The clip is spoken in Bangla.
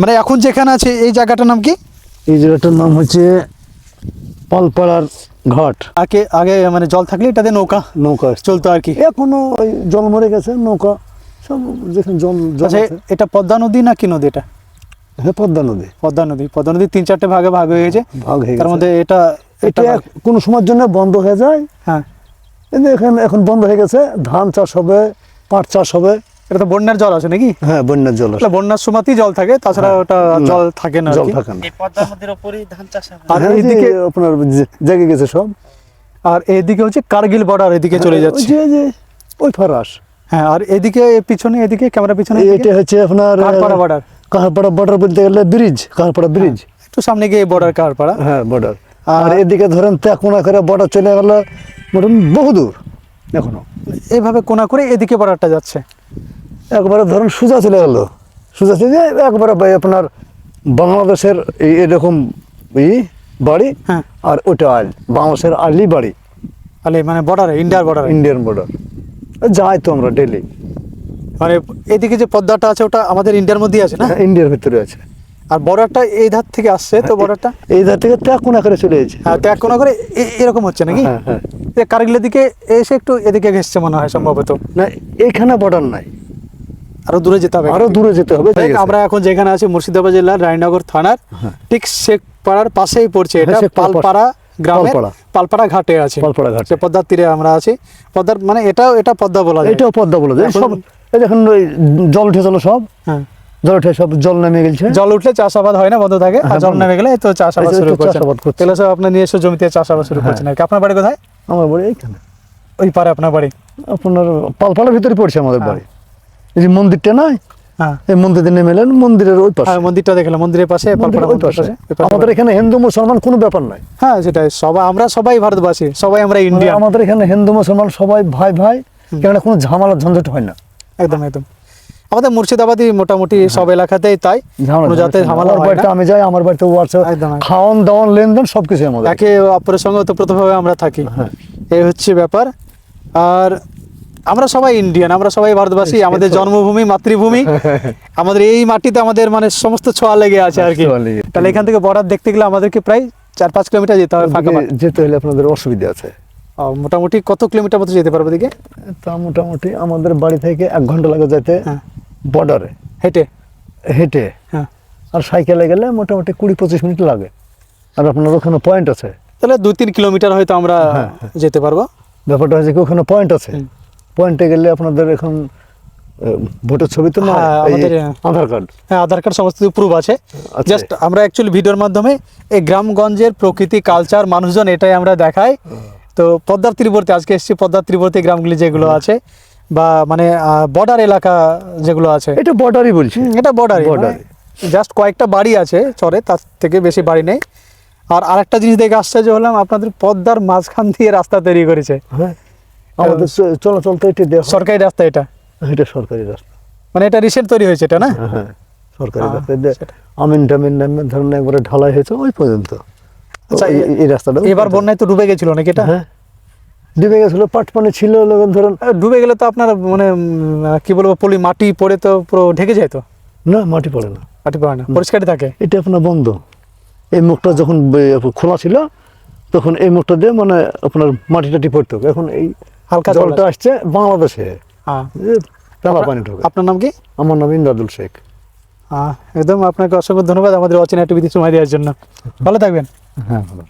মানে এখন যেখানে আছে এই জায়গাটার নাম কি? এই জায়গাটার নাম হচ্ছে পালপাড়ার ঘাট। আগে আগে মানে জল থাকলে এটাতে নৌকা নৌকা চলতো আর কি। এখনও ওই জল মরে গেছে নৌকা সব যেখানে জল আচ্ছা আছে। এটা পদ্মা নদী না কি নদী এটা? হ্যাঁ পদ্মা নদী। পদ্মা নদী পদ্মা নদী তিন চারটে ভাগে ভাগ হয়ে গেছে। ভাগ হয়ে তার মধ্যে এটা এটা কোনো সময়ের জন্য বন্ধ হয়ে যায়। হ্যাঁ। এখন এখন বন্ধ হয়ে গেছে। ধান চাষ হবে পাট চাষ হবে। এটা তো বন্যার জল আছে নাকি? হ্যাঁ বন্যার জল। তাহলে বন্যার সময়তেই জল থাকে তাছাড়া ওটা জল থাকে না জল থাকে না। এই পদ্মা নদীর ওপরেই ধান চাষ হয়। আর হ্যাঁ, এইদিকে আপনার জেগে গেছে সব। আর এইদিকে হচ্ছে কার্গিল বর্ডার এদিকে চলে যাচ্ছে। যে যে ওই ফরাস। হ্যাঁ আর এদিকে পিছনে এদিকে ক্যামেরা পিছনে? এটা হচ্ছে আপনার কারপাড়া বর্ডার। কাহারপাড়া বর্ডার বলতে গেলে ব্রিজ কাহারপাড়া ব্রিজ। একটু সামনে গিয়ে বর্ডার কারপাড়া হ্যাঁ বর্ডার। আর- এদিকে ধরেন ত্যাকুনা করে বর্ডার চলে গেল মোটামুটি বহুদূর এখনও। এইভাবে কোনা করে এদিকে বর্ডারটা যাচ্ছে। একবারে ধরুন সোজা চলে গেল। সোজা চলে একবারে আপনার বাংলাদেশের এই এরকম ই বাড়ি হ্যাঁ। আর ওটা আল বাংলাদেশের আলি বাড়ি। আলি মানে বর্ডারে ইন্ডিয়ার বর্ডার ইন্ডিয়ান বর্ডার যাই তো আমরা ডেলি মানে এদিকে যে পদ্মাটা আছে ওটা আমাদের ইন্ডিয়ার মধ্যেই আছে না? ইন্ডিয়ার ভিতরে আছে। আর বর্ডারটা এই ধার থেকে আসছে তো বর্ডারটা এই ধার থেকে ত্যাকুনা করে চলে যাচ্ছে হ্যাঁ ত্যাগ কোনা করে এরকম হচ্ছে নাকি? হ্যাঁ, হ্যাঁ। কার্গিলের দিকে এসে একটু এদিকে ঘেসছে মনে হয় সম্ভবত। না এইখানে বর্ডার নাই। আরও দূরে যেতে হবে আরও দূরে যেতে হবে আমরা এখন যেখানে আছি মুর্শিদাবাদ জেলার রায়নগর থানার ঠিক শেখ পাড়ার পাশেই পড়ছে এটা হ্যাঁ, পাশে। পালপাড়া গ্রামের পালপাড়া। ঘাটে আছে। পালপাড়া ঘাটে। পদ্মার তীরে আমরা আছি। পদ্মার মানে এটাও এটা পদ্মা বলা যায়। এটাও পদ্মা বলে যায়। সব এই দেখুন জল উঠে চলো সব? হ্যাঁ। জল উঠে সব জল নেমে গেছে। জল উঠলে চাষাবাদ হয় না বন্ধ থাকে। আর হ্যাঁ, জল নেমে গেলে তো চাষাবাদ শুরু করছেন করছে। তাহলে সব আপনার নিজস্ব জমিতে চাষাবাদ শুরু করছেন আর আপনার বাড়ি কোথায়? আমার বাড়ি এইখানে। ওই পারে আপনার বাড়ি। আপনার পালপাড়ার ভিতরে পড়ছে আমাদের বাড়ি। এই মন্দিরটা নাই? হ্যাঁ। এই মন্দিরে নেমে এলেন মন্দিরের ওই পাশে। হ্যাঁ মন্দিরটা দেখলাম মন্দিরের পাশে ওই পাশে। আমাদের এখানে হিন্দু মুসলমান কোনো ব্যাপার নাই। হ্যাঁ সেটাই। সবাই আমরা সবাই ভারতবাসী সবাই আমরা ইন্ডিয়ান। আমাদের এখানে হিন্দু মুসলমান সবাই ভাই ভাই কেন কোনো ঝামেলা ঝঞ্ঝট হয় না। একদম একদম। আমাদের মুর্শিদাবাদই মোটামুটি সব এলাকাতেই তাই। যাতে ঝামেলা। হয় বাড়িতে না। আমি যাই আমার বাড়িতে ও আছে। একদম। খাওয়ান দাওয়ান লেনদেন সবকিছু আমাদের। একে অপরের সঙ্গে ওতপ্রোতভাবে আমরা থাকি। হ্যাঁ। এই হচ্ছে ব্যাপার। আর আমরা সবাই ইন্ডিয়ান আমরা সবাই ভারতবাসী আমাদের জন্মভূমি মাতৃভূমি। আমাদের এই মাটিতে আমাদের মানে সমস্ত ছোঁয়া লেগে আছে আর কি। তাহলে এখান থেকে বর্ডার দেখতে গেলে আমাদেরকে প্রায় চার পাঁচ কিলোমিটার যেতে হবে ফাঁকা যেতে হলে আপনাদের অসুবিধা আছে। মোটামুটি কত কিলোমিটার মতো যেতে পারবে দিকে তা মোটামুটি আমাদের বাড়ি থেকে এক ঘণ্টা লাগে যেতে হ্যাঁ। বর্ডারে। হেঁটে? হেঁটে। হ্যাঁ। আর সাইকেলে গেলে মোটামুটি কুড়ি পঁচিশ মিনিট লাগে। আর আপনার ওখানে পয়েন্ট আছে। তাহলে দুই তিন কিলোমিটার হয়তো আমরা হ্যাঁ, যেতে পারব। ব্যাপারটা হচ্ছে কি ওখানে পয়েন্ট আছে। পয়েন্টে গেলে আপনাদের এখন ভোটের ছবি তো না? হ্যাঁ, আমাদের, আধার কার্ড হ্যাঁ আধার কার্ড সমস্ত প্রুফ আছে। আচ্ছা। জাস্ট আমরা অ্যাকচুয়ালি ভিডিওর মাধ্যমে এই গ্রামগঞ্জের প্রকৃতি কালচার মানুষজন এটাই আমরা দেখাই। তো পদ্মার তীরবর্তী আজকে এসেছি পদ্মার তীরবর্তী গ্রামগুলি যেগুলো আছে বা মানে বর্ডার এলাকা যেগুলো আছে। এটা বর্ডারই বলছি। এটা বর্ডারই Border-ই। জাস্ট কয়েকটা বাড়ি আছে চরে তার থেকে বেশি বাড়ি নেই। আর আরেকটা জিনিস দেখে আশ্চর্য হলাম আপনাদের পদ্মার মাঝখান দিয়ে রাস্তা তৈরি করেছে। হ্যাঁ। আমাদের চলাচল তো এটা সরকারি রাস্তা এটা? এটা সরকারি রাস্তা। মানে এটা রিসেন্ট তৈরি হয়েছে এটা না? হ্যাঁ, হ্যাঁ সরকারি রাস্তা। আমিন টামিন নামে ধরুন একবারে ঢালাই হয়েছে ওই পর্যন্ত। আচ্ছা, এই- রাস্তাটা এবার বন্যায় তো ডুবে গেছিল নাকি এটা? হ্যাঁ ডুবে গেছিল পাট পানি ছিল ধরুন। ডুবে গেলে তো আপনার মানে কি বলব পলি মাটি পড়ে তো পুরো ঢেকে যায় তো? না মাটি পড়ে না। মাটি পড়ে না পরিষ্কারই থাকে? এটা আপনার বন্ধ। এই মুখটা যখন খোলা ছিল তখন এই মুখটা দিয়ে মানে আপনার মাটি টাটি পড়তো এখন এই হালকা জল জলটা আসছে বাংলাদেশে। পানি ঢোকে। আপনার নাম কি? আমার নাম ইন্দাদুল শেখ। হ্যাঁ একদম আপনাকে অসংখ্য ধন্যবাদ আমাদের অচেনা টিভিতে সময় দেওয়ার জন্য। ভালো থাকবেন। হ্যাঁ ভালো